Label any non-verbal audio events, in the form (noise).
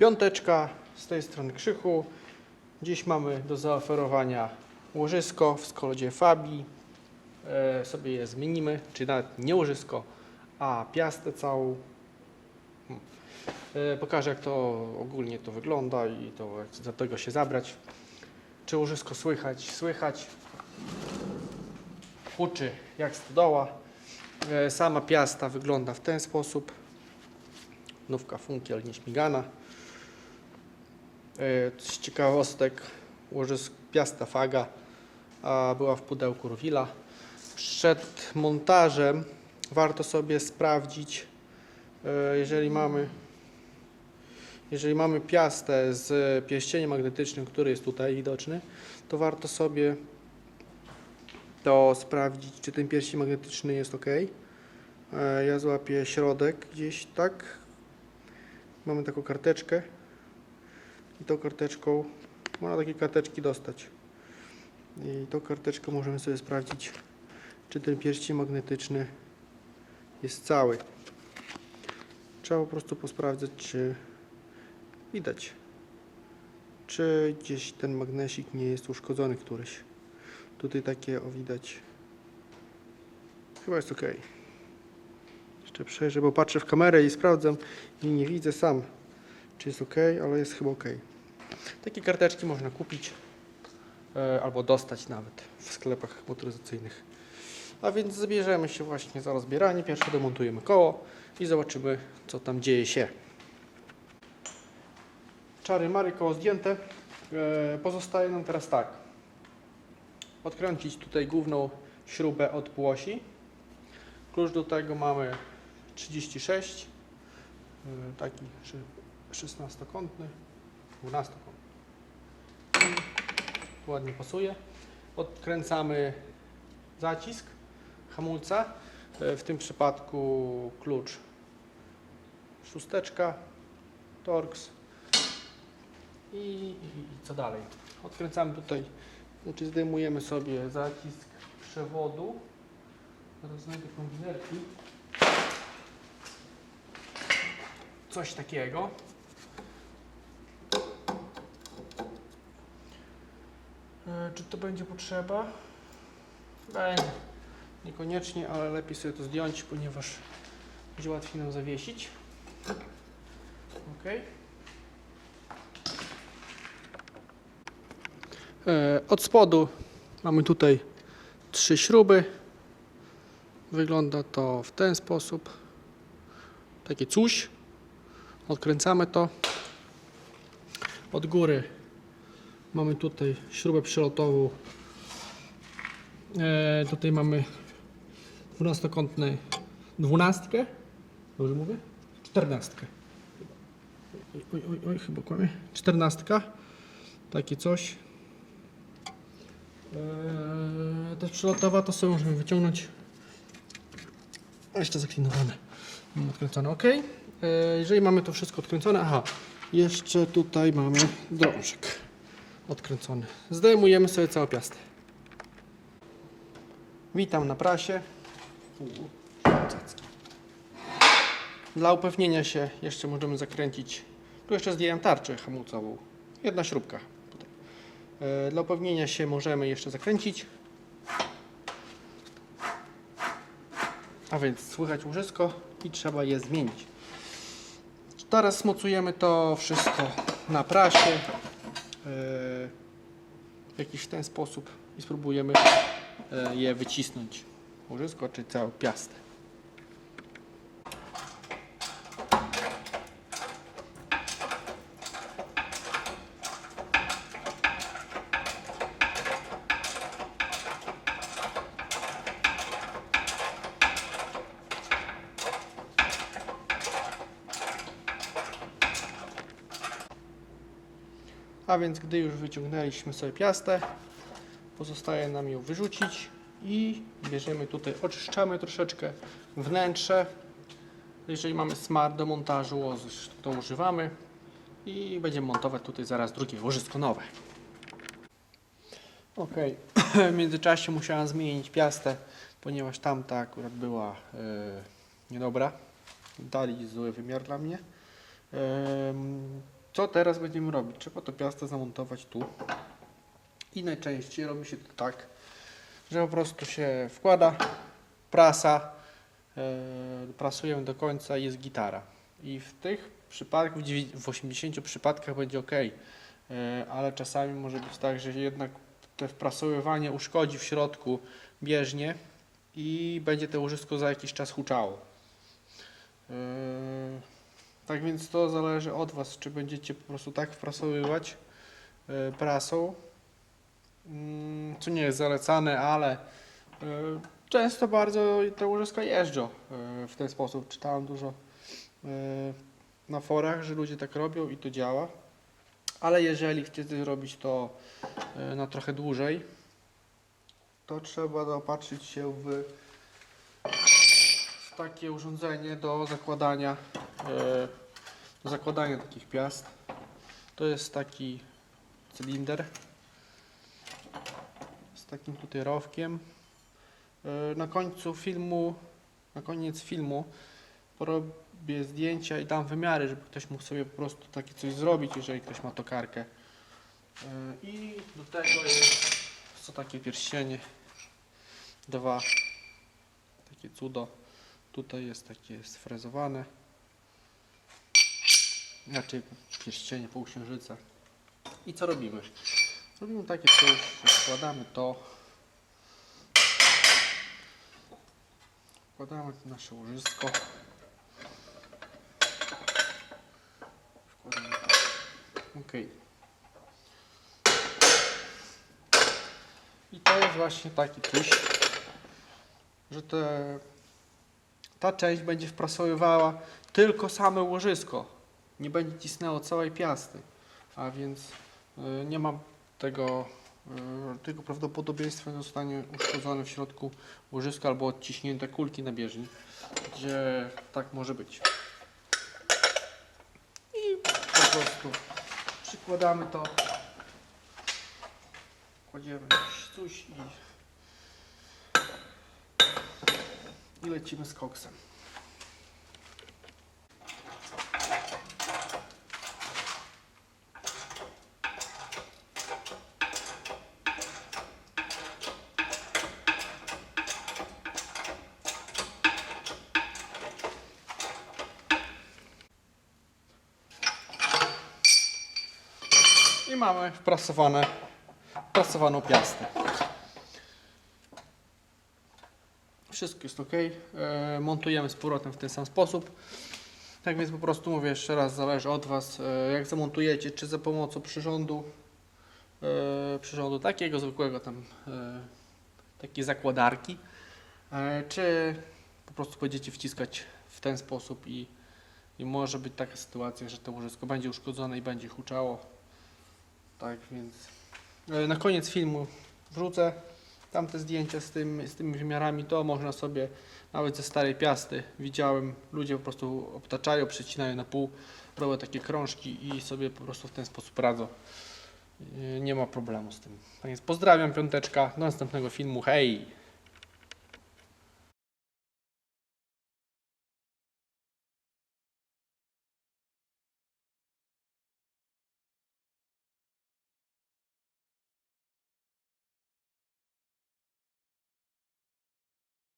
Piąteczka, z tej strony Krzychu. Dziś mamy do zaoferowania łożysko w skolodzie Fabi. E, sobie je zmienimy, czy nawet nie łożysko, a piastę całą. Hmm. E, pokażę jak to ogólnie to wygląda i to jak za tego się zabrać. Czy łożysko słychać? Słychać. Huczy jak stodoła. E, Sama piasta wygląda w ten sposób. Nówka funkiel nieśmigana. E, Z ciekawostek łożysk faga była w pudełku Rowila. Przed montażem warto sobie sprawdzić, e, jeżeli mamy jeżeli mamy piastę z pierścieniem magnetycznym, który jest tutaj widoczny, to warto sobie to sprawdzić, czy ten pierścień magnetyczny jest ok. E, Ja złapię środek gdzieś tak. Mamy taką karteczkę i tą karteczką można takie karteczki dostać. I tą karteczką możemy sobie sprawdzić, czy ten pierścień magnetyczny jest cały. Trzeba po prostu posprawdzać, czy widać, czy gdzieś ten magnesik nie jest uszkodzony któryś. Tutaj takie o widać. Chyba jest ok. Jeszcze przejrzę, bo patrzę w kamerę i sprawdzam i nie widzę sam, czy jest ok, ale jest chyba ok. Takie karteczki można kupić e, albo dostać nawet w sklepach motoryzacyjnych. A więc zabierzemy się właśnie za rozbieranie. Pierwsze demontujemy koło i zobaczymy, co tam dzieje się. Czary mary koło zdjęte. E, pozostaje nam teraz tak. Odkręcić tutaj główną śrubę od półosi. Klucz do tego mamy 36. e, Taki 16-kątny, 12-kątny. I Ładnie pasuje. Odkręcamy zacisk hamulca. E, W tym przypadku klucz szósteczka, Torx i, i, i co dalej. Odkręcamy tutaj, znaczy zdejmujemy sobie zacisk przewodu. Zaraz znajdę kombinerki. Coś takiego. Czy to będzie potrzeba? Będzie. Niekoniecznie, ale lepiej sobie to zdjąć, ponieważ będzie łatwiej nam zawiesić. Ok. E, Od spodu mamy tutaj trzy śruby. Wygląda to w ten sposób. Takie coś. Odkręcamy to. Od góry mamy tutaj śrubę przelotową. E, tutaj mamy dwunastokątny dwunastkę. Dobrze mówię? Czternastkę. Oj, oj, oj, chyba kłamie. Czternastka. Takie coś. Eee, też przelotowa to sobie możemy wyciągnąć. Jeszcze zaklinowane. Odkręcone, ok. Eee, jeżeli mamy to wszystko odkręcone, aha, jeszcze tutaj mamy drążek odkręcony. Zdejmujemy sobie całą piastę. Witam na prasie. Dla upewnienia się jeszcze możemy zakręcić. Tu jeszcze zdjąłem tarczę hamulcową. Jedna śrubka. E, Dla upewnienia się możemy jeszcze zakręcić. A więc słychać łożysko i trzeba je zmienić. Teraz smocujemy to wszystko na prasie w jakiś ten sposób i spróbujemy e, je wycisnąć. Łożysko czy całą piastę. A więc gdy już wyciągnęliśmy sobie piastę, pozostaje nam ją wyrzucić i bierzemy tutaj, oczyszczamy troszeczkę wnętrze. Jeżeli mamy smart do montażu to używamy i będziemy montować tutaj zaraz drugie łożysko nowe. Ok, (clears throat) w międzyczasie musiałem zmienić piastę, ponieważ tamta akurat była e, niedobra. Dali zły wymiar dla mnie. Co teraz będziemy robić? Trzeba to piastę zamontować tu. I najczęściej robi się to tak, że po prostu się wkłada prasa, e, prasujemy do końca jest gitara. I w tych przypadkach, w dziewię- w 80 przypadkach będzie ok, e, ale czasami może być tak, że jednak te wprasowywanie uszkodzi w środku bieżnie i będzie to łożysko za jakiś czas huczało. E, tak więc to zależy od Was, czy będziecie po prostu tak wprasowywać e, prasą, mm, co nie jest zalecane, ale e, często bardzo te łożyska jeżdżą e, w ten sposób. Czytałem dużo na forach, że ludzie tak robią i to działa. Ale jeżeli chcecie zrobić to na trochę dłużej, to trzeba zaopatrzyć się w, takie urządzenie do zakładania, do zakładania takich piast. To jest taki cylinder z takim tutaj rowkiem. E, Na końcu filmu, na koniec filmu porobię zdjęcia i dam wymiary, żeby ktoś mógł sobie po prostu takie coś zrobić, jeżeli ktoś ma tokarkę. E, I do tego jest co takie pierścienie. Dwa takie cudo. Tutaj jest takie sfrezowane. Znaczy pierścienie półksiężyca. I co robimy? Robimy takie coś, wkładamy to. Wkładamy nasze łożysko. Wkładamy tak. Ok. I to jest właśnie taki tuś, że te, ta część będzie wprasowywała tylko same łożysko. Nie będzie cisnęło całej piasty. A więc y, nie ma tego, y, tego prawdopodobieństwa, zostanie uszkodzone w środku łożyska albo odciśnięte kulki na bieżni, gdzie tak może być. I po prostu przykładamy to, kładziemy coś i, i lecimy z koksem. I mamy wprasowane, wprasowaną piastę. Wszystko jest ok. E, montujemy z powrotem w ten sam sposób. Tak więc po prostu mówię jeszcze raz, zależy od Was, e, jak zamontujecie, czy za pomocą przyrządu, e, przyrządu takiego zwykłego tam, takiej zakładarki, czy po prostu będziecie wciskać w ten sposób i, i może być taka sytuacja, że to łożysko będzie uszkodzone i będzie huczało. Tak więc e, na koniec filmu wrzucę tamte zdjęcia z, tym, z tymi wymiarami. To można sobie nawet ze starej piasty widziałem. Ludzie po prostu obtaczają, przecinają na pół, robią takie krążki i sobie po prostu w ten sposób radzą. E, Nie ma problemu z tym. Tak więc pozdrawiam piąteczka. Do następnego filmu. Hej!